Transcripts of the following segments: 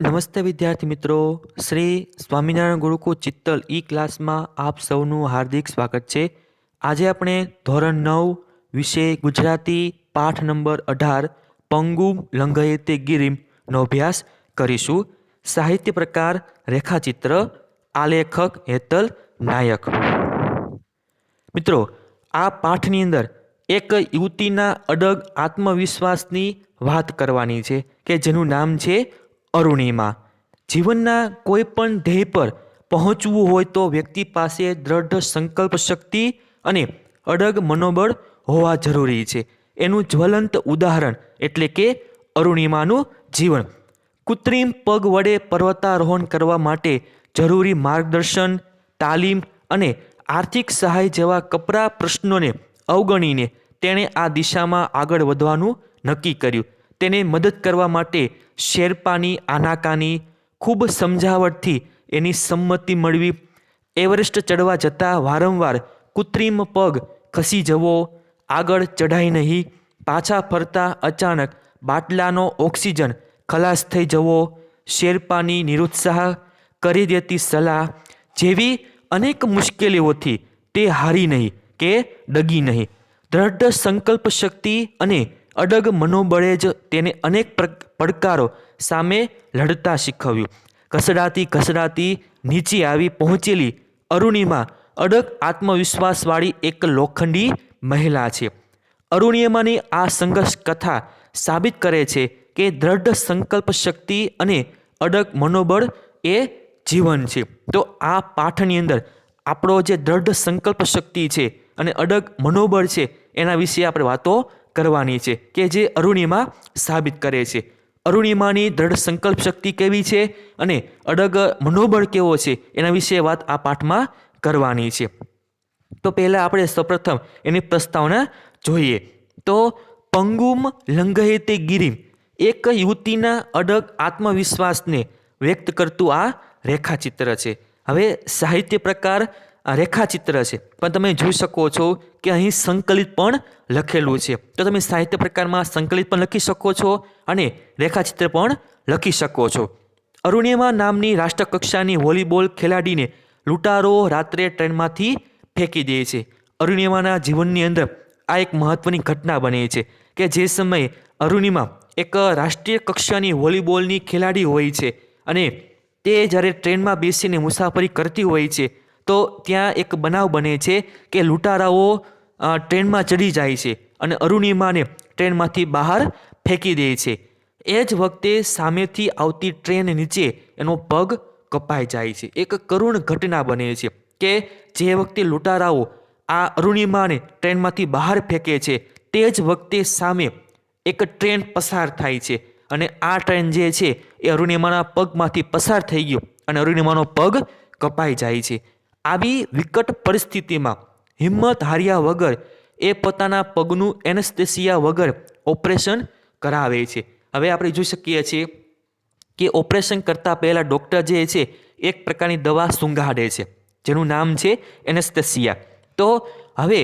નમસ્તે વિદ્યાર્થી મિત્રો. શ્રી સ્વામિનારાયણ ગુરુકુળ ચિત્તલ ઈ ક્લાસમાં આપ સૌનું હાર્દિક સ્વાગત છે. આજે આપણે ધોરણ નવ વિષય ગુજરાતી પાઠ નંબર અઢાર પંગુ લંઘયતે ગિરિમનો અભ્યાસ કરીશું. સાહિત્ય પ્રકાર, રેખાચિત્ર, આલેખક, હેતલ, નાયક. મિત્રો, આ પાઠની અંદર એક યુવતીના અડગ આત્મવિશ્વાસની વાત કરવાની છે કે જેનું નામ છે અરુણિમા. જીવનના કોઈ પણ ધ્યેય પર પહોંચવું હોય તો વ્યક્તિ પાસે દ્રઢ સંકલ્પ શક્તિ અને અડગ મનોબળ હોવા જરૂરી છે. એનું જ્વલંત ઉદાહરણ એટલે કે અરુણિમાનું જીવન. કૃત્રિમ પગ વડે પર્વતારોહણ કરવા માટે જરૂરી માર્ગદર્શન, તાલીમ અને આર્થિક સહાય જેવા કપરા પ્રશ્નોને અવગણીને તેણે આ દિશામાં આગળ વધવાનું નક્કી કર્યું. તેને મદદ કરવા માટે શેરપાની, આનાકાની ખૂબ સમજાવટથી એની સંમતિ મળવી. એવરેસ્ટ ચડવા જતાં વારંવાર કૃત્રિમ પગ ખસી જવો, આગળ ચઢાઈ નહીં, પાછા ફરતા અચાનક બાટલાનો ઓક્સિજન ખલાસ થઈ જવો, શેરપાની નિરુત્સાહ કરી દેતી સલાહ જેવી અનેક મુશ્કેલીઓથી તે હારી નહીં કે ડગી નહીં. દ્રઢ સંકલ્પ શક્તિ અને અડગ મનોબળે જ તેને અનેક પડકારો સામે લડતા શીખવ્યું. ઘસડાતી ઘસડાતી નીચે આવી પહોંચેલી અરુણિમા અડગ આત્મવિશ્વાસવાળી એક લોખંડી મહિલા છે. અરુણિમાની આ સંઘર્ષ કથા સાબિત કરે છે કે દ્રઢ સંકલ્પ શક્તિ અને અડગ મનોબળ એ જીવન છે. તો આ પાઠની અંદર આપણો જે દ્રઢ સંકલ્પ શક્તિ છે અને અડગ મનોબળ છે એના વિશે આપણે વાતો કરવાની છે, કે જે અરુણિમા સાબિત કરે છે. અરુણિમાની દ્રઢ સંકલ્પ શક્તિ કેવી છે અને અડગ મનોબળ કેવો છે, એના વિશે વાત આ પાઠમાં કરવાની છે. તો પહેલાં આપણે સૌપ્રથમ એની પ્રસ્તાવના જોઈએ. તો પંગુમ લંઘયતે ગિરિમ, એક યુવતીના અડગ આત્મવિશ્વાસને વ્યક્ત કરતું આ રેખાચિત્ર છે. હવે સાહિત્ય પ્રકાર આ રેખાચિત્ર છે. પણ તમે જોઈ શકો છો કે અહીં સંકલિત પણ લખેલું છે. તો તમે સાહિત્ય પ્રકારમાં સંકલિત પણ લખી શકો છો અને રેખાચિત્ર પણ લખી શકો છો. અરુણિમા નામની રાષ્ટ્રકક્ષાની વોલીબોલ ખેલાડીને લૂંટારો રાત્રે ટ્રેનમાંથી ફેંકી દે છે. અરુણિમાના જીવનની અંદર આ એક મહત્વની ઘટના બને છે કે જે સમયે અરુણિમા એક રાષ્ટ્રીય કક્ષાની વોલીબોલની ખેલાડી હોય છે અને તે જ્યારે ટ્રેનમાં બેસીને મુસાફરી કરતી હોય છે તો ત્યાં એક બનાવ બને છે કે લૂંટારાઓ ટ્રેનમાં ચડી જાય છે અને અરુણિમાને ટ્રેનમાંથી બહાર ફેંકી દે છે. એ જ વખતે સામેથી આવતી ટ્રેન નીચે એનો પગ કપાઈ જાય છે. એક કરુણ ઘટના બને છે કે જે વખતે લૂંટારાઓ આ અરુણિમાને ટ્રેનમાંથી બહાર ફેંકે છે, તે જ વખતે સામે એક ટ્રેન પસાર થાય છે અને આ ટ્રેન જે છે એ અરુણિમાના પગમાંથી પસાર થઈ ગયો અને અરુણિમાનો પગ કપાઈ જાય છે. આવી વિકટ પરિસ્થિતિમાં હિંમત હાર્યા વગર એ પોતાના પગનું એનેસ્થેસિયા વગર ઓપરેશન કરાવે છે. હવે આપણે જોઈ શકીએ છીએ કે ઓપરેશન કરતાં પહેલાં ડૉક્ટર જે છે, એક પ્રકારની દવા સૂંઘાડે છે, જેનું નામ છે એનેસ્થેસિયા. તો હવે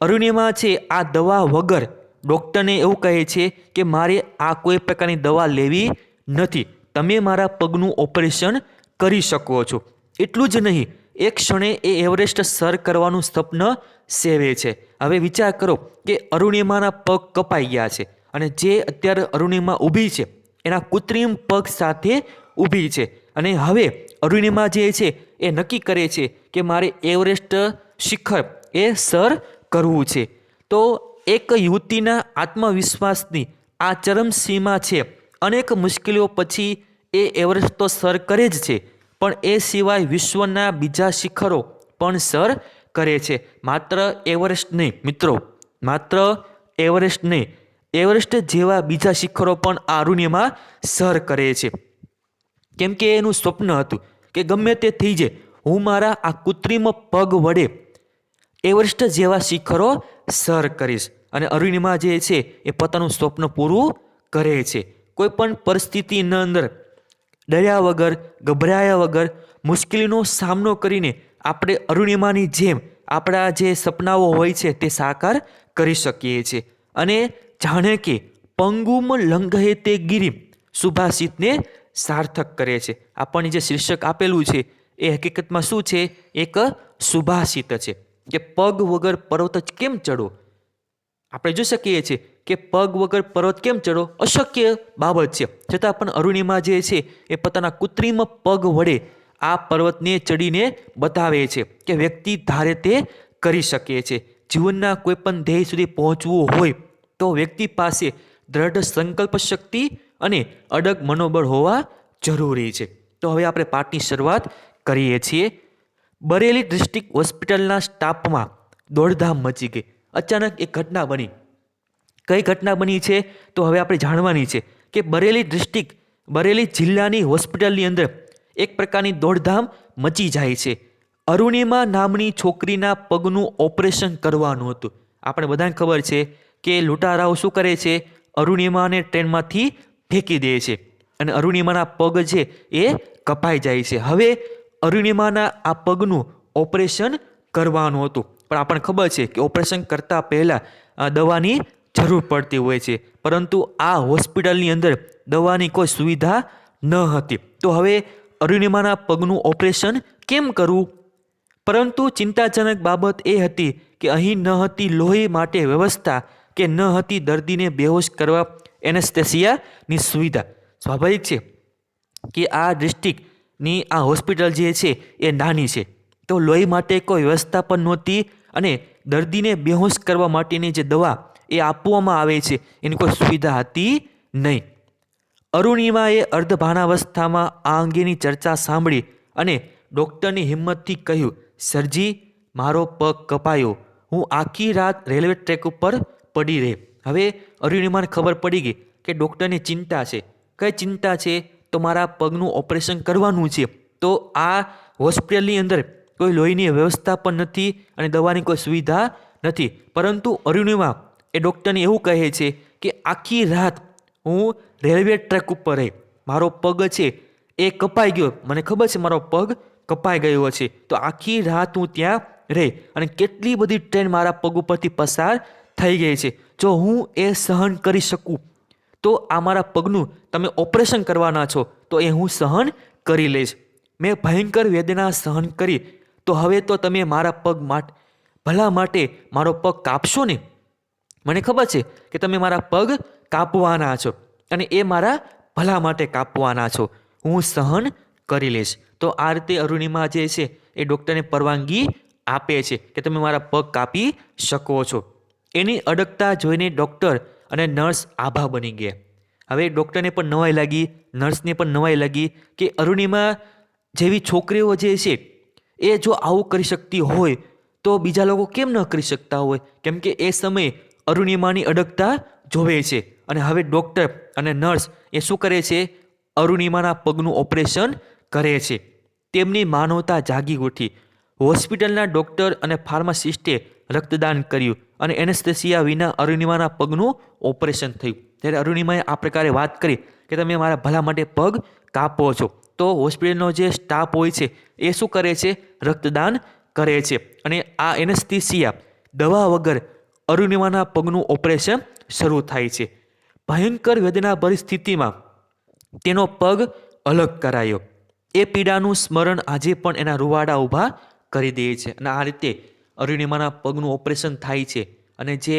અરુણિમા છે, આ દવા વગર ડૉક્ટરને એવું કહે છે કે મારે આ કોઈ પ્રકારની દવા લેવી નથી. તમે મારા પગનું ઓપરેશન કરી શકો છો. એટલું જ નહીં એક ક્ષણે એ એવરેસ્ટ સર કરવાનું સ્વપ્ન સેવે છે. હવે વિચાર કરો કે અરુણિમાના પગ કપાઈ ગયા છે અને જે અત્યારે અરુણિમા ઊભી છે, એના કૃત્રિમ પગ સાથે ઊભી છે અને હવે અરુણિમા જે છે એ નક્કી કરે છે કે મારે એવરેસ્ટ શિખર એ સર કરવું છે. તો એક યુવતીના આત્મવિશ્વાસની આ ચરમસીમા છે. અનેક મુશ્કેલીઓ પછી એ એવરેસ્ટ તો સર કરે જ છે. પણ એ સિવાય વિશ્વના બીજા શિખરો પણ સર કરે છે. માત્ર એવરેસ્ટ નહીં, મિત્રો. માત્ર એવરેસ્ટ નહીં. એવરેસ્ટ જેવા બીજા શિખરો પણ આ અરુણિમા સર કરે છે. કેમ કે એનું સ્વપ્ન હતું કે ગમે તે થઈ જાય, હું મારા આ કૃત્રિમ પગ વડે એવરેસ્ટ જેવા શિખરો સર કરીશ. અને અરુણિમા જે છે, એ પોતાનું સ્વપ્ન પૂરું કરે છે. કોઈ પણ પરિસ્થિતિના અંદર ડર્યા વગર, ગભરાયા વગર મુશ્કેલીનો સામનો કરીને આપણે અરુણિમાની જેમ આપણા જે સપનાઓ હોય છે તે સાકાર કરી શકીએ છીએ. અને જાણે કે પંગુમ લંઘે તે ગિરિમ સુભાષિતને સાર્થક કરે છે. આપણને જે શીર્ષક આપેલું છે એ હકીકતમાં શું છે? એક સુભાષિત છે કે પગ વગર પર્વત કેમ ચડો આપણે જોઈ શકીએ છીએ કે પગ વગર પર્વત કેમ ચડો? અશક્ય બાબત છે. છતાં પણ અરુણિમા જે છે, એ પોતાના કૃત્રિમ પગ વડે આ પર્વતને ચડીને બતાવે છે કે વ્યક્તિ ધારે તે કરી શકે છે. જીવનના કોઈ પણ ધ્યેય સુધી પહોંચવું હોય તો વ્યક્તિ પાસે દ્રઢ સંકલ્પ શક્તિ અને અડગ મનોબળ હોવા જરૂરી છે. તો હવે આપણે પાઠની શરૂઆત કરીએ છીએ. બરેલી ડિસ્ટ્રિક્ટ હોસ્પિટલના સ્ટાફમાં દોડધામ મચી ગઈ. અચાનક એક ઘટના બની. કઈ ઘટના બની છે તો હવે આપણે જાણવાની છે કે બરેલી ડિસ્ટ્રિક્ટ, બરેલી જિલ્લાની હોસ્પિટલની અંદર એક પ્રકારની દોડધામ મચી જાય છે. અરુણિમા નામની છોકરીના પગનું ઓપરેશન કરવાનું હતું. આપણે બધાને ખબર છે કે લૂંટારાઓ શું કરે છે? અરુણિમાને ટ્રેનમાંથી ફેંકી દે છે અને અરુણિમાના પગ છે એ કપાઈ જાય છે. હવે અરુણિમાના આ પગનું ઓપરેશન કરવાનું હતું. પણ આપણને ખબર છે કે ઓપરેશન કરતાં પહેલાં દવાની જરૂર પડતી હોય છે. પરંતુ આ હોસ્પિટલની અંદર દવાની કોઈ સુવિધા ન હતી. તો હવે અરુણિમાના પગનું ઓપરેશન કેમ કરવું? પરંતુ ચિંતાજનક બાબત એ હતી કે અહીં ન હતી લોહી માટે વ્યવસ્થા કે ન હતી દર્દીને બેહોશ કરવા એનેસ્થેસિયાની સુવિધા. સ્વાભાવિક છે કે આ ડિસ્ટ્રિક્ટની આ હોસ્પિટલ જે છે એ નાની છે. તો લોહી માટે કોઈ વ્યવસ્થા પણ નહોતી અને દર્દીને બેહોશ કરવા માટેની જે દવા એ આપવામાં આવે છે. એની કોઈ સુવિધા હતી નહીં. અરુણિમાએ અર્ધભાનાવસ્થામાં આ અંગેની ચર્ચા સાંભળી અને ડૉક્ટરની હિંમતથી કહ્યું, સરજી, મારો પગ કપાયો. હું આખી રાત રેલવે ટ્રેક ઉપર પડી રહે. હવે અરુણિમાને ખબર પડી ગઈ કે ડૉક્ટરની ચિંતા છે. કઈ ચિંતા છે? તો મારા પગનું ઓપરેશન કરવાનું છે. તો આ હોસ્પિટલની અંદર કોઈ લોહીની વ્યવસ્થા પણ નથી અને દવાની કોઈ સુવિધા નથી. પરંતુ અરુણિમા એ ડૉક્ટરને એવું કહે છે કે આખી રાત હું રેલવે ટ્રેક ઉપર રહી. મારો પગ છે એ કપાઈ ગયો. મને ખબર છે મારો પગ કપાઈ ગયો છે. તો આખી રાત હું ત્યાં રહી અને કેટલી બધી ટ્રેન મારા પગ ઉપરથી પસાર થઈ ગઈ છે. જો હું એ સહન કરી શકું, તો આ મારા પગનું તમે ઓપરેશન કરવાના છો, તો એ હું સહન કરી લઈશ. મેં ભયંકર વેદના સહન કરી. તો હવે તો તમે મારા પગ માટે, ભલા માટે મારો પગ કાપશો ને? મને ખબર છે કે તમે મારા પગ કાપવાના છો અને એ મારા ભલા માટે કાપવાના છો. હું સહન કરી લઈશ. તો આ રીતે અરુણિમા જે છે એ ડૉક્ટરને પરવાનગી આપે છે કે તમે મારા પગ કાપી શકો છો. એની અડગતા જોઈને ડૉક્ટર અને નર્સ આભા બની ગયા. હવે ડૉક્ટરને પણ નવાઈ લાગી, નર્સને પણ નવાઈ લાગી કે અરુણિમા જેવી છોકરીઓ જે છે એ જો આવું કરી શકતી હોય તો બીજા લોકો કેમ ન કરી શકતા હોય? કેમ કે એ સમયે અરુણિમાની અડગતા જોવે છે. અને હવે ડૉક્ટર અને નર્સ એ શું કરે છે? અરુણિમાના પગનું ઓપરેશન કરે છે. તેમની માનવતા જાગી ઉઠી. હોસ્પિટલના ડૉક્ટર અને ફાર્માસિસ્ટે રક્તદાન કર્યું અને એનેસ્થેસિયા વિના અરુણિમાના પગનું ઓપરેશન થયું. ત્યારે અરુણિમાએ આ પ્રકારે વાત કરી કે તમે મારા ભલા માટે પગ કાપો છો. તો હોસ્પિટલનો જે સ્ટાફ હોય છે, એ શું કરે છે? રક્તદાન કરે છે. અને આ એનેસ્થિસિયા દવા વગર અરુણિમાના પગનું ઓપરેશન શરૂ થાય છે. ભયંકર વેદના પરિસ્થિતિમાં તેનો પગ અલગ કરાયો. એ પીડાનું સ્મરણ આજે પણ એના રૂવાડા ઊભા કરી દે છે અને આ રીતે અરુણિમાના પગનું ઓપરેશન થાય છે અને જે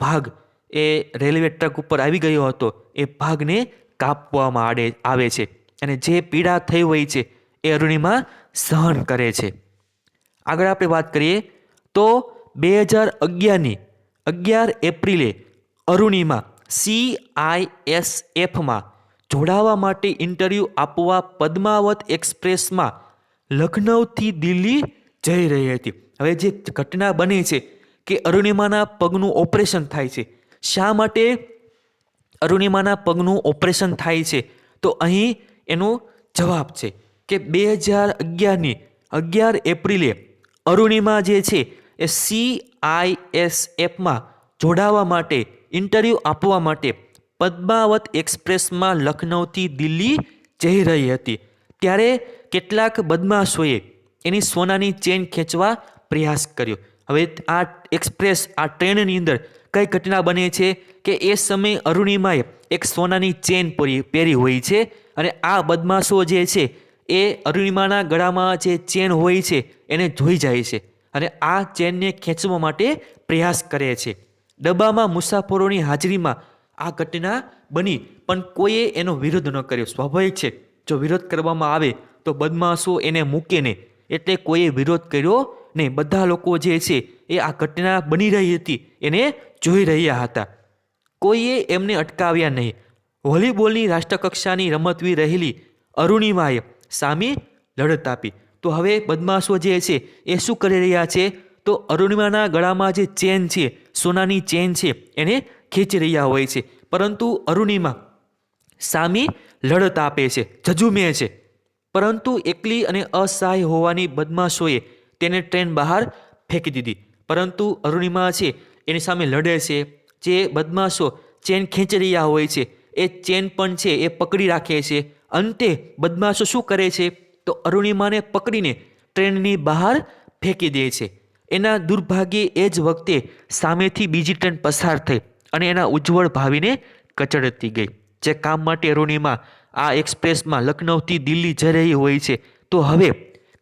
ભાગ એ રેલવે ટ્રક ઉપર આવી ગયો હતો, એ ભાગને કાપવામાં આડે, આવે છે અને જે પીડા થઈ હોય છે એ અરુણિમા સહન કરે છે. આગળ આપણે વાત કરીએ તો બે હજાર અગિયારની અગિયાર એપ્રિલે અરુણિમા સી આઈ એસ એફમાં જોડાવા માટે ઇન્ટરવ્યૂ આપવા પદ્માવત એક્સપ્રેસમાં લખનૌથી દિલ્હી જઈ રહી હતી. હવે જે ઘટના બની છે કે અરુણિમાના પગનું ઓપરેશન થાય છે. શા માટે અરુણિમાના પગનું ઓપરેશન થાય છે? તો અહીં એનો જવાબ છે કે બે હજાર અગિયારની અગિયાર એપ્રિલે અરુણિમા જે છે એ સી આઈ એસ એફમાં જોડાવા માટે ઇન્ટરવ્યૂ આપવા માટે પદ્માવત એક્સપ્રેસમાં લખનૌથી દિલ્હી જઈ રહી હતી. ત્યારે કેટલાક બદમાશોએ એની સોનાની ચેન ખેંચવા પ્રયાસ કર્યો. હવે આ એક્સપ્રેસ, આ ટ્રેનની અંદર કઈ ઘટના બને છે કે એ સમયે અરુણિમાએ એક સોનાની ચેન પહેરી હોય છે અને આ બદમાશો જે છે એ અરુણિમાના ગળામાં જે ચેન હોય છે એને જોઈ જાય છે. અને આ ચેનને ખેંચવા માટે પ્રયાસ કરે છે. ડબ્બામાં મુસાફરોની હાજરીમાં આ ઘટના બની, પણ કોઈએ એનો વિરોધ ન કર્યો. સ્વાભાવિક છે, જો વિરોધ કરવામાં આવે, તો બદમાશો એને મૂકે નહીં. એટલે કોઈએ વિરોધ કર્યો નહીં. બધા લોકો જે છે, એ આ ઘટના બની રહી હતી, એને જોઈ રહ્યા હતા. કોઈએ એમને અટકાવ્યા નહીં. વોલીબોલની રાષ્ટ્રકક્ષાની રમતવી રહેલી અરુણિમાએ સામે લડત આપી. તો હવે બદમાશો જે છે, એ શું કરી રહ્યા છે? તો અરુણિમાના ગળામાં જે ચેન છે, સોનાની ચેન છે, એને ખેંચી રહ્યા હોય છે. પરંતુ અરુણિમા સામી લડત આપે છે જજુમે છે. પરંતુ એકલી અને અસહાય હોવાની બદમાશોએ તેને ટ્રેન બહાર ફેંકી દીધી. પરંતુ અરુણિમા છે, એની સામે લડે છે. જે બદમાશો ચેન ખેંચી રહ્યા હોય છે, એ ચેન પણ છે, એ પકડી રાખે છે. અંતે બદમાશો શું કરે છે? તો અરુણિમાને પકડીને ટ્રેનની બહાર ફેંકી દે છે. એના દુર્ભાગ્યે એ જ વખતે સામેથી બીજી ટ્રેન પસાર થઈ અને એના ઉજ્જવળ ભાવીને કચડતી ગઈ. જે કામ માટે અરુણિમા આ એક્સપ્રેસમાં લખનૌથી દિલ્હી જઈ રહી હોય છે. તો હવે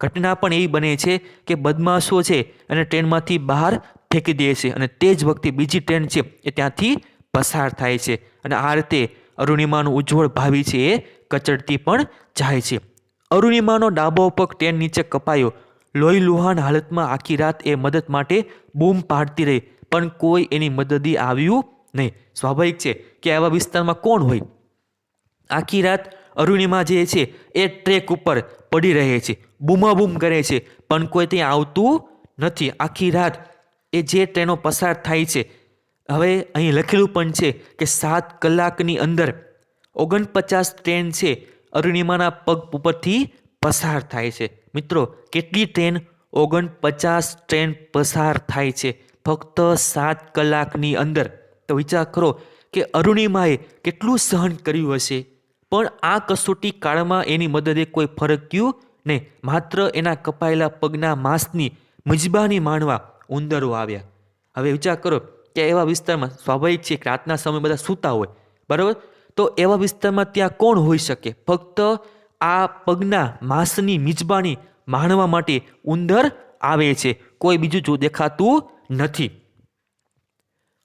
ઘટના પણ એવી બને છે કે બદમાશો છે અને ટ્રેનમાંથી બહાર ફેંકી દે છે અને તે જ વખતે બીજી ટ્રેન છે એ ત્યાંથી પસાર થાય છે. અને આ રીતે અરુણિમાનું ઉજ્જવળ ભાવિ છે એ કચડતી પણ જાય છે. અરુણિમાનો ડાબો પગ ટ્રેન નીચે કપાયો. લોહી લુહાણ હાલતમાં આખી રાત એ મદદ માટે બૂમ પાડતી રહી, પણ કોઈ એની મદદી આવ્યું નહીં. સ્વાભાવિક છે કે આવા વિસ્તારમાં કોણ હોય? આખી રાત અરુણિમા જે છે એ ટ્રેક ઉપર પડી રહે છે, બૂમાબૂમ કરે છે, પણ કોઈ ત્યાં આવતું નથી. આખી રાત એ જે ટ્રેનો પસાર થાય છે, હવે અહીં લખેલું પણ છે કે સાત કલાકની અંદર ઓગણપચાસ ટ્રેન છે અરુણિમાના પગ ઉપરથી પસાર થાય છે. મિત્રો, કેટલી ટ્રેન? ઓગણપચાસ ટ્રેન પસાર થાય છે. ફક્ત સાત કલાકની અંદર. તો વિચાર કરો કે અરુણિમાએ કેટલું સહન કર્યું હશે. પણ આ કસોટી કાળમાં એની મદદે કોઈ ફરક થયું નહીં માત્ર એના કપાયેલા પગના માંસની મજબાની માણવા ઉંદરો આવ્યા. હવે વિચાર કરો કે એવા વિસ્તારમાં સ્વાભાવિક છે કે રાતના સમય બધા સૂતા હોય. બરાબર? તો એવા વિસ્તારમાં ત્યાં કોણ હોઈ શકે? ફક્ત આ પગના માંસની મિજબાણી માણવા માટે ઉંદર આવે છે. કોઈ બીજું જો દેખાતું નથી.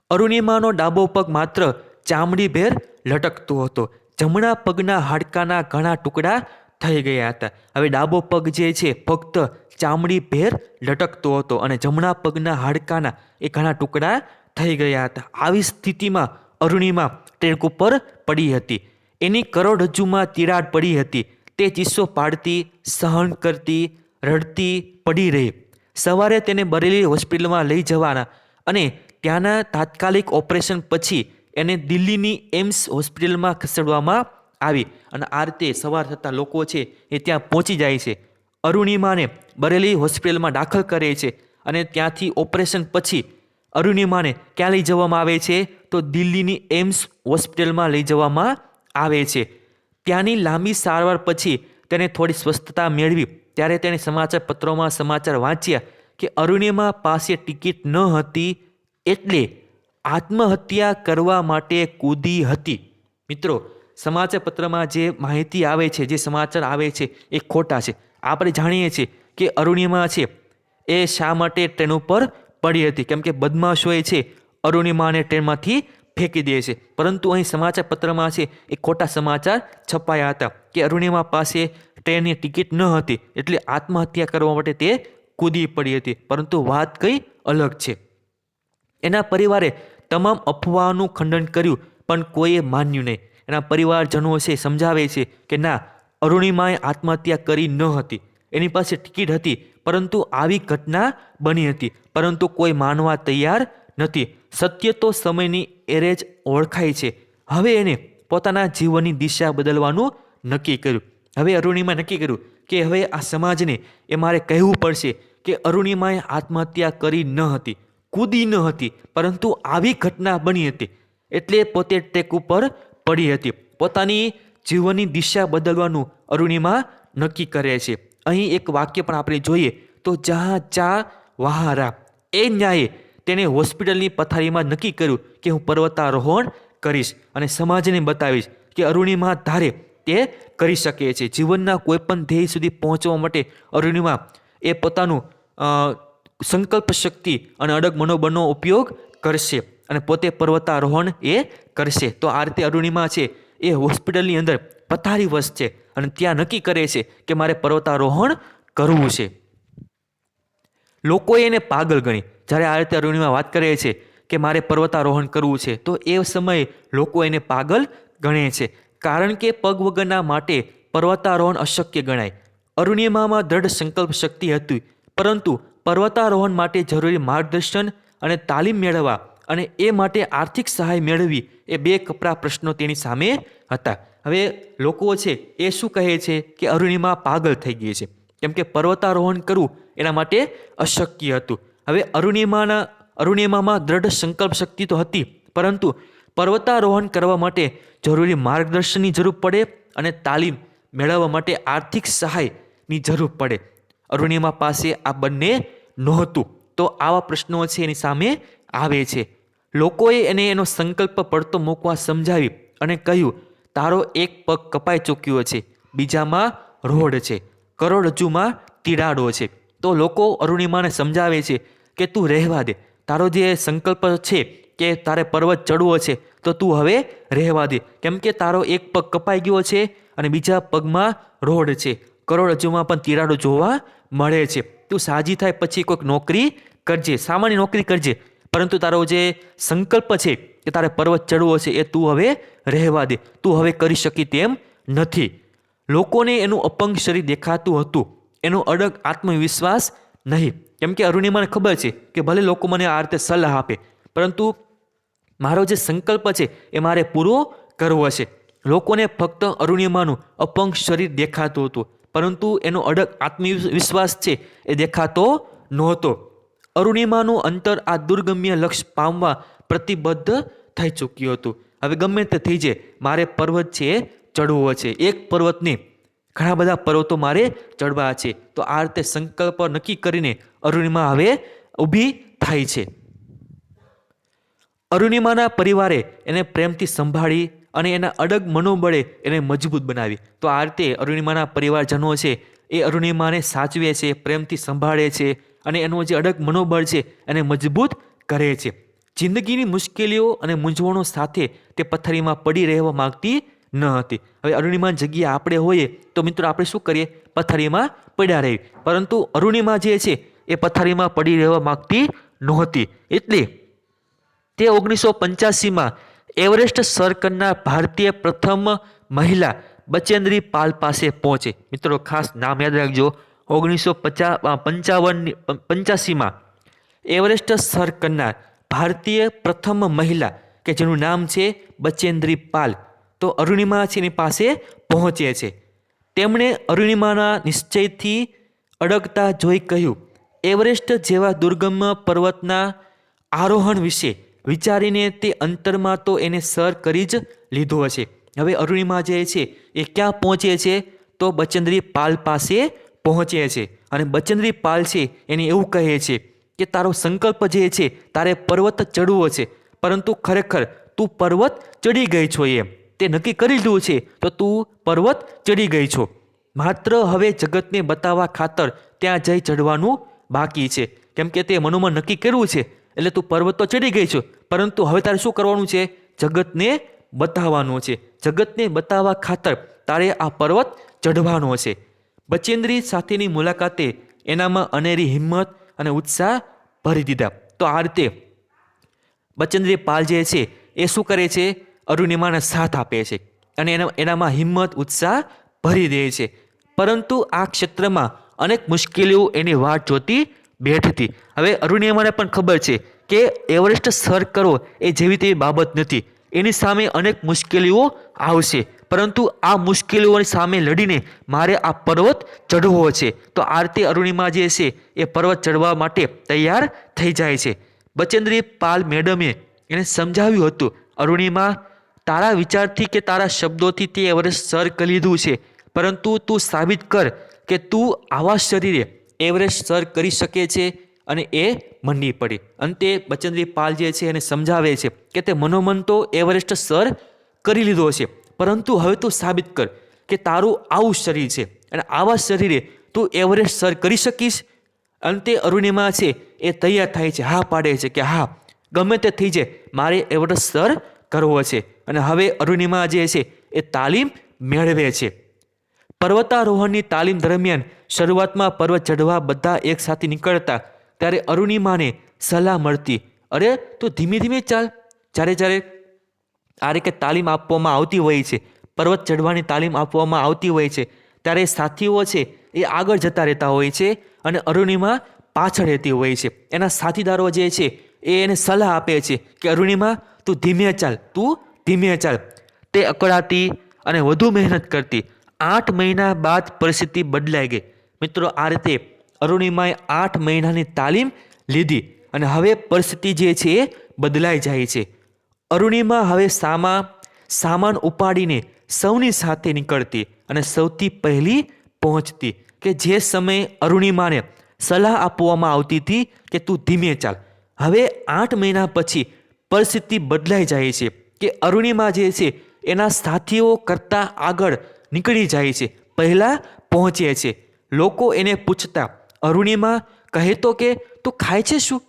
અરુણિમાનો ડાબો પગ માત્ર ચામડીભેર લટકતો હતો. જમણા પગના હાડકાના ઘણા ટુકડા થઈ ગયા હતા. હવે ડાબો પગ જે છે ફક્ત ચામડી ભેર લટકતો હતો અને જમણા પગના હાડકાના એ ઘણા ટુકડા થઈ ગયા હતા. આવી સ્થિતિમાં અરુણિમા ટ્રેક ઉપર પડી હતી. એની કરોડરજ્જુમાં તિરાડ પડી હતી. તે ચીસો પાડતી, સહન કરતી, રડતી પડી રહી. સવારે તેને બરેલી હોસ્પિટલમાં લઈ જવાના અને ત્યાંના તાત્કાલિક ઓપરેશન પછી એને દિલ્હીની એમ્સ હોસ્પિટલમાં ખસેડવામાં આવી અને આ રીતે સવાર થતાં લોકો છે એ ત્યાં પહોંચી જાય છે. અરુણિમાને બરેલી હોસ્પિટલમાં દાખલ કરે છે અને ત્યાંથી ઓપરેશન પછી અરુણિમાને ક્યાં લઈ જવામાં આવે છે? તો દિલ્હીની એમ્સ હોસ્પિટલમાં લઈ જવામાં આવે છે. ત્યાંની લાંબી સારવાર પછી તેને થોડી સ્વસ્થતા મેળવી. ત્યારે તેણે સમાચાર પત્રોમાં સમાચાર વાંચ્યા કે અરુણિમા પાસે ટિકિટ ન હતી એટલે આત્મહત્યા કરવા માટે કૂદી હતી. મિત્રો સમાચારપત્રમાં જે માહિતી આવે છે, જે સમાચાર આવે છે, એ ખોટા છે. આપણે જાણીએ છીએ કે અરુણિમા છે, એ શા માટે ટ્રેન ઉપર પડી હતી. કેમ કે બદમાશોએ છે અરુણિમાને ટ્રેનમાંથી ફેંકી દે છે. પરંતુ અહીં સમાચાર પત્રમાં છે એ ખોટા સમાચાર છપાયા હતા કે અરુણિમા પાસે ટ્રેનની ટિકિટ ન હતી એટલે આત્મહત્યા કરવા માટે તે કૂદી પડી હતી. પરંતુ વાત કંઈ અલગ છે. એના પરિવારે તમામ અફવાનું ખંડન કર્યું, પણ કોઈએ માન્યું નહીં. એના પરિવારજનો છે, સમજાવે છે કે ના, અરુણિમાએ આત્મહત્યા કરી ન હતી. એની પાસે ટિકિટ હતી પરંતુ આવી ઘટના બની હતી. પરંતુ કોઈ માનવા તૈયાર નથી. સત્ય તો સમયની એરે જ ઓળખાય છે. હવે એને પોતાના જીવનની દિશા બદલવાનું નક્કી કર્યું. હવે અરુણિમા નક્કી કર્યું કે હવે આ સમાજને એ મારે કહેવું પડશે કે અરુણિમાએ આત્મહત્યા કરી ન હતી, કૂદી ન હતી, પરંતુ આવી ઘટના બની હતી. એટલે પોતે ટેક ઉપર પડી હતી. પોતાની જીવનની દિશા બદલવાનું અરુણિમા નક્કી કરે છે. અહીં એક વાક્ય પણ આપણે જોઈએ તો જહા ચા વહારા. એ ન્યાયે તેણે હોસ્પિટલની પથારીમાં નક્કી કર્યું કે હું પર્વતારોહણ કરીશ અને સમાજને બતાવીશ કે અરુણિમા ધારે તે કરી શકે છે. જીવનના કોઈ પણ ધ્યેય સુધી પહોંચવા માટે અરુણિમા એ પોતાનું સંકલ્પ શક્તિ અને અડગ મનોબળનો ઉપયોગ કરશે અને પોતે પર્વતારોહણ એ કરશે. તો આ રીતે અરુણિમા છે એ હોસ્પિટલની અંદર પથારીવશ છે. અને ત્યાં નક્કી કરે છે કે મારે પર્વતારોહણ કરવું છે. લોકોએ એને પાગલ ગણી. જ્યારે આ રીતે અરુણિમા વાત કરે છે કે મારે પર્વતારોહણ કરવું છે, તો એ સમયે લોકો એને પાગલ ગણે છે. કારણ કે પગ વગરના માટે પર્વતારોહણ અશક્ય ગણાય. અરુણિમામાં દ્રઢ સંકલ્પ શક્તિ હતી. પરંતુ પર્વતારોહણ માટે જરૂરી માર્ગદર્શન અને તાલીમ મેળવવા અને એ માટે આર્થિક સહાય મેળવવી એ બે કપરા પ્રશ્નો તેની સામે હતા. હવે લોકો છે એ શું કહે છે કે અરુણિમા પાગલ થઈ ગઈ છે. કેમ કે પર્વતારોહણ કરવું એના માટે અશક્ય હતું. હવે અરુણિમાના, અરુણિમામાં દ્રઢ સંકલ્પ શક્તિ તો હતી, પરંતુ પર્વતારોહણ કરવા માટે જરૂરી માર્ગદર્શનની જરૂર પડે અને તાલીમ મેળવવા માટે આર્થિક સહાયની જરૂર પડે. અરુણિમા પાસે આ બંને નહોતું. તો આવા પ્રશ્નો છે એની સામે આવે છે. લોકોએ એને એનો સંકલ્પ પડતો મૂકવા સમજાવી અને કહ્યું, તારો એક પગ કપાઈ ચૂક્યો છે, બીજામાં રોડ છે કરોડરજ્જુમાં તિરાડો છે. તો લોકો અરુણિમાને સમજાવે છે કે તું રહેવા દે. તારો જે સંકલ્પ છે કે તારે પર્વત ચડવો છે, તો તું હવે રહેવા દે. કેમ કે તારો એક પગ કપાઈ ગયો છે અને બીજા પગમાં રોડ છે કરોડરજ્જુમાં પણ તિરાડો જોવા મળે છે. તું સાજી થાય, પછી કોઈક નોકરી કરજે, સામાન્ય નોકરી કરજે. પરંતુ તારો જે સંકલ્પ છે કે તારે પર્વત ચડવો છે એ તું હવે રહેવા દે. તું હવે કરી શકી તેમ નથી. લોકોને એનું અપંગ શરીર દેખાતું હતું. એનો અડગ આત્મવિશ્વાસ નહીં. કેમ કે અરુણિમાને ખબર છે કે ભલે લોકો મને આ રીતે સલાહ આપે, પરંતુ મારો જે સંકલ્પ છે એ મારે પૂરો કરવો છે. લોકોને ફક્ત અરુણિમાનું અપંગ શરીર દેખાતું હતું, પરંતુ એનો અડગ આત્મવિશ્વાસ છે એ દેખાતો નહોતો. અરુણિમાનું અંતર આ દુર્ગમ્ય લક્ષ્ય પામવા પ્રતિબદ્ધ થઈ ચૂક્યું હતું. હવે ગમે તે થઈ જાય, મારે પર્વત છે એ ચડવો છે. એક પર્વતને ઘણા બધા પર્વતો મારે ચડવા છે. તો આ રીતે સંકલ્પ નક્કી કરીને અરુણિમા હવે ઊભી થાય છે. અરુણિમાના પરિવારે એને પ્રેમથી સંભાળી અને એના અડગ મનોબળે એને મજબૂત બનાવી. તો આ રીતે અરુણિમાના પરિવારજનો છે એ અરુણિમાને સાચવે છે, પ્રેમથી સંભાળે છે. અને એનું જે અડગ મનોબળ છે એને મજબૂત કરે છે. જિંદગીની મુશ્કેલીઓ અને મૂંઝવણો સાથે તે પથારીમાં પડી રહેવા માંગતી ન હતી. હવે અરુણિમા જગ્યા આપણે હોઈએ તો મિત્રો આપણે શું કરીએ? પથારીમાં પડ્યા રહીએ. પરંતુ અરુણિમા જે છે એ પથારીમાં પડી રહેવા માંગતી નહોતી. એટલે તે ઓગણીસો પંચ્યાસીમાં એવરેસ્ટ સર ભારતીય પ્રથમ મહિલા બચેન્દ્રી પાલ પાસે પહોંચે. મિત્રો ખાસ નામ યાદ રાખજો. ઓગણીસો પચા પંચાવન પંચ્યાસીમાં એવરેસ્ટ સર કરનાર ભારતીય પ્રથમ મહિલા કે જેનું નામ છે બચેન્દ્રી પાલ, તો અરુણિમા છે પાસે પહોંચે છે. તેમણે અરુણિમાના નિશ્ચયથી અડગતા જોઈ કહ્યું, એવરેસ્ટ જેવા દુર્ગમ પર્વતના આરોહણ વિશે વિચારીને તે અંતરમાં તો એને સર કરી જ લીધો હશે. હવે અરુણિમા જે છે એ ક્યાં પહોંચે છે? તો બચેન્દ્રી પાલ પાસે પહોંચે છે અને બચેન્દ્રી પાલ છે એને એવું કહે છે કે તારો સંકલ્પ જે છે તારે પર્વત ચડવો છે, પરંતુ ખરેખર તું પર્વત ચડી ગઈ છો એમ. તે નક્કી કરી લીધું છે, તો તું પર્વત ચડી ગઈ છો. માત્ર હવે જગતને બતાવવા ખાતર ત્યાં જઈ ચડવાનું બાકી છે. કેમ કે તે મનોમાં નક્કી કર્યું છે, એટલે તું પર્વત તો ચડી ગઈ છો, પરંતુ હવે તારે શું કરવાનું છે? જગતને બતાવવાનું છે. જગતને બતાવવા ખાતર તારે આ પર્વત ચઢવાનો છે. બચેન્દ્રી સાથેની મુલાકાતે એનામાં અનેરી હિંમત અને ઉત્સાહ ભરી દીધા. તો આ રીતે બચેન્દ્રી પાલ જે છે, એ શું કરે છે? અરુણિમાને સાથ આપે છે અને એના, એનામાં હિંમત, ઉત્સાહ ભરી દે છે. પરંતુ આ ક્ષેત્રમાં અનેક મુશ્કેલીઓ એની વાટ જોતી બેઠતી હવે અરુણિમાને પણ ખબર છે કે એવરેસ્ટ સર કરવો એ જેવી તેવી બાબત નથી. એની સામે અનેક મુશ્કેલીઓ આવશે. પરંતુ આ મુશ્કેલીઓની સામે લડીને મારે આ પર્વત ચઢવો છે. તો આરતી અરુણિમા જે છે, એ પર્વત ચઢવા માટે તૈયાર થઈ જાય છે. બચેન્દ્રી પાલ મેડમે એને સમજાવ્યું હતું, અરુણિમા, તારા વિચારથી કે તારા શબ્દોથી તે એવરેસ્ટ સર કરી લીધું છે. પરંતુ તું સાબિત કર કે તું આવા શરીરે એવરેસ્ટ સર કરી શકે છે અને એ મંડી પડી. અંતે બચેન્દ્રી પાલ જે છે, એને સમજાવે છે કે તે મનોમન તો એવરેસ્ટ સર કરી લીધો છે. પરંતુ હવે તું સાબિત કર કે તારું આવું શરીર છે અને આવા શરીરે તું એવરેસ્ટ સર કરી શકીશ? અંતે અરુણિમા છે એ તૈયાર થાય છે, હા પાડે છે કે હા, ગમે તે થઈ જાય, મારે એવરેસ્ટ સર કરવો છે. અને હવે અરુણિમા જે છે એ તાલીમ મેળવે છે. પર્વતારોહણની તાલીમ દરમિયાન શરૂઆતમાં પર્વત ચઢવા બધા એકસાથે નીકળતા ત્યારે અરુણિમાને સલાહ મળતી, અરે, તું ધીમે ધીમે ચાલ. જ્યારે જ્યારે. આ રીતે તાલીમ આપવામાં આવતી હોય છે. પર્વત ચઢવાની તાલીમ આપવામાં આવતી હોય છે. ત્યારે સાથીઓ છે એ આગળ જતા રહેતા હોય છે અને અરુણિમા પાછળ રહેતી હોય છે. એના સાથીદારો જે છે એ એને સલાહ આપે છે કે, અરુણિમા, તું ધીમે ચાલ, તું ધીમે ચાલ. તે અકળાતી અને વધુ મહેનત કરતી. આઠ મહિના બાદ પરિસ્થિતિ બદલાઈ ગઈ. મિત્રો, આ રીતે અરુણિમાએ આઠ મહિનાની તાલીમ લીધી અને હવે પરિસ્થિતિ જે છે એ બદલાઈ જાય છે. અરુણિમા હવે સામા, સામાન ઉપાડીને સૌની સાથે નીકળતી અને સૌથી પહેલી પહોંચતી કે જે સમયે અરુણિમાને સલાહ આપવામાં આવતી હતી કે તું ધીમે ચાલ. હવે આઠ મહિના પછી પરિસ્થિતિ બદલાઈ જાય છે કે અરુણિમા જે છે એના સાથીઓ કરતાં આગળ નીકળી જાય છે, પહેલાં પહોંચે છે. લોકો એને પૂછતા, અરુણિમા, કહે તો કે તું ખાય છે શું?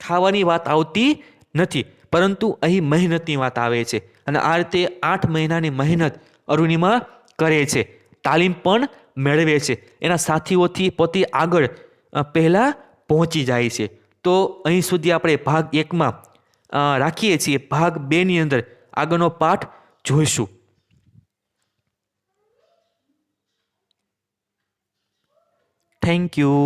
ખાવાની વાત આવતી નથી. પરંતુ અહીં મહેનતની વાત આવે છે અને આ રીતે આઠ મહિનાની મહેનત અરુણિમા કરે છે, તાલીમ પણ મેળવે છે. એના સાથીઓથી પોતે આગળ પહેલાં પહોંચી જાય છે. તો અહીં સુધી આપણે ભાગ એકમાં રાખીએ છીએ. ભાગ બેની અંદર આગળનો પાઠ જોઈશું. Thank you